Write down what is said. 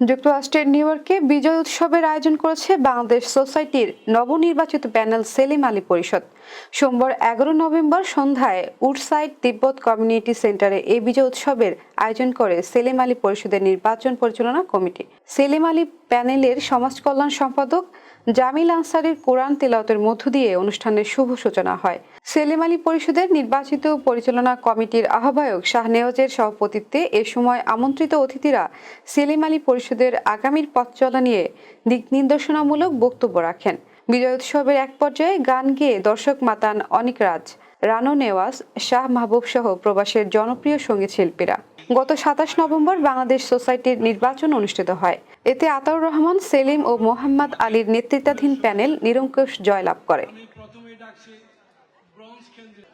যুক্তরাষ্ট্রের নিউ ইয়র্কে বিজয় উৎসবের আয়োজন করেছে বাংলাদেশ সোসাইটির নবনির্বাচিত প্যানেল সেলিম আলী পরিষদ। সোমবার এগারো নভেম্বর সন্ধ্যায় উডসাইড তিব্বত কমিউনিটি সেন্টারে এই বিজয় উৎসবের আয়োজন করে সেলিম আলী পরিষদের নির্বাচন পরিচালনা কমিটি। সেলিম আলী প্যানেলের সমাজ কল্যাণ সম্পাদক জামিল আনসারির কোরআন তেলাওতের মধ্য দিয়ে অনুষ্ঠানের শুভ সূচনা হয়। সেলিম আলী পরিষদের নির্বাচিত পরিচালনা কমিটির আহ্বায়ক শাহ নেওয়াজের সভাপতিত্বে এ সময় আমন্ত্রিত অতিথিরা সেলিম আলী পরিষদের আগামীর পথ চলা নিয়ে দিক নির্দেশনামূলক বক্তব্য রাখেন। বিজয় উৎসবের এক পর্যায়ে গান গেয়ে দর্শক মাতান অনিক রাজ, রানো নেওয়াজ, শাহ মাহবুব সহ প্রবাসের জনপ্রিয় সংগীত শিল্পীরা। গত সাতাশ নভেম্বর বাংলাদেশ সোসাইটির নির্বাচন অনুষ্ঠিত হয়। এতে আতাউর রহমান, সেলিম ও মোহাম্মদ আলীর নেতৃত্বাধীন প্যানেল নিরঙ্কুশ জয়লাভ করে। bronze candidate.